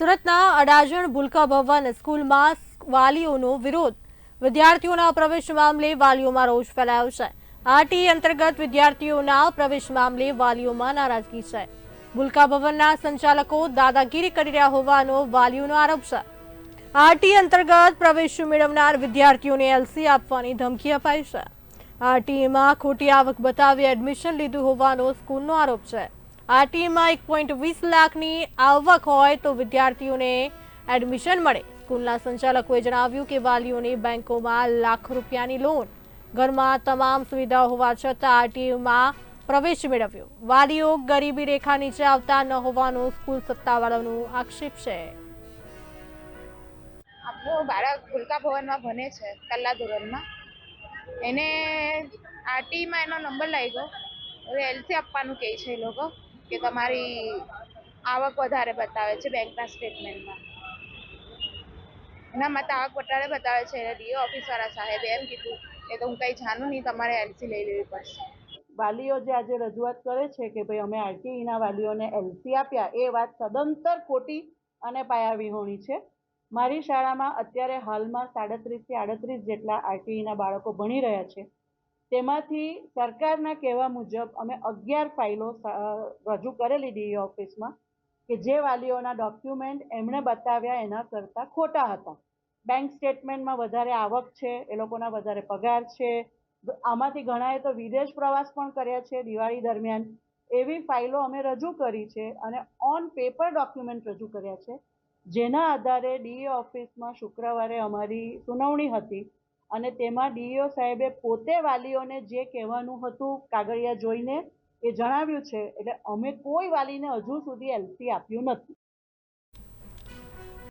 સુરતના અડાજણ ભૂલકા ભવન સ્કૂલમાં વાલીઓનો વિરોધ. વિદ્યાર્થીઓના પ્રવેશ મામલે વાલીઓમાં રોષ ફેલાયો છે. આરટી અંતર્ગત વિદ્યાર્થીઓના પ્રવેશ મામલે વાલીઓમાં નારાજગી છે. ભૂલકા ભવનના સંચાલકો દાદાગીરી કરી રહ્યા હોવાનો વાલીઓનો આરોપ છે. આરટી અંતર્ગત પ્રવેશ મેળવનાર વિદ્યાર્થીઓને એલસી આપવાની ધમકી અપાઈ છે. આરટીમાં ખોટી આવક બતાવી એડમિશન લીધું હોવાનો સ્કૂલનો આરોપ છે. આરટીમાં એક પોઈન્ટ વીસ લાખની આવક હોય તો વિદ્યાર્થીઓને એડમિશન મળે. સ્કૂલના સંચાલકોએ જણાવ્યું કે વાલીઓની બેંકોમાં લાખ રૂપિયાની લોન, ઘરમાં તમામ સુવિધાઓ હોવા છતાં આરટીમાં પ્રવેશ મેળવ્યો. વાલીઓ ગરીબી રેખા નીચે આવતા ન હોવાનો સ્કૂલ સત્તાવાળાનો આક્ષેપ છે. આપણો બાળક ભૂલકા ભવનમાં ભણે છે કલા ધોરણમાં. એને આરટીમાં એનો નંબર લાગ્યો. હવે એલસી આપવાનું કહે છે એ લોકો. કે તમારી આવક વધારે બતાવે છે બેંકના સ્ટેટમેન્ટમાં? ના માટે આવક વધારે બતાવે છે. એટલે ડીઓ ઓફિસવાળા સાહેબે એમ કીધું કે તો હું કંઈ જાણું નહીં, તમારે એલસી લઈ લેવી પડશે. વાલીઓ જે આજે રજૂઆત કરે છે કે ભાઈ અમે આરટીઈના વાલીઓને એલસી આપ્યા, એ વાત સદંતર ખોટી અને પાયાવિહોણી છે. મારી શાળામાં અત્યારે હાલમાં સાડત્રીસથી આડત્રીસ જેટલા આરટીઈના બાળકો ભણી રહ્યા છે. તેમાંથી સરકારના કહેવા મુજબ અમે અગિયાર ફાઇલો રજૂ કરેલી ડીઈ ઓફિસમાં કે જે વાલીઓના ડોક્યુમેન્ટ એમણે બતાવ્યા એના કરતાં ખોટા હતા. બેંક સ્ટેટમેન્ટમાં વધારે આવક છે, એ લોકોના વધારે પગાર છે. આમાંથી ઘણાએ તો વિદેશ પ્રવાસ પણ કર્યા છે દિવાળી દરમિયાન. એવી ફાઇલો અમે રજૂ કરી છે અને ઓન પેપર ડોક્યુમેન્ટ રજૂ કર્યા છે. જેના આધારે ડીએ ઓફિસમાં શુક્રવારે અમારી સુનાવણી હતી અને તેમાં ડીઓ સાહેબે પોતે વાલીઓને જે કહેવાનું હતું કાગળિયા જોઈને એ જણાવ્યું છે, એટલે અમે કોઈ વાલીને હજુ સુધી એલસી આપ્યું નથી.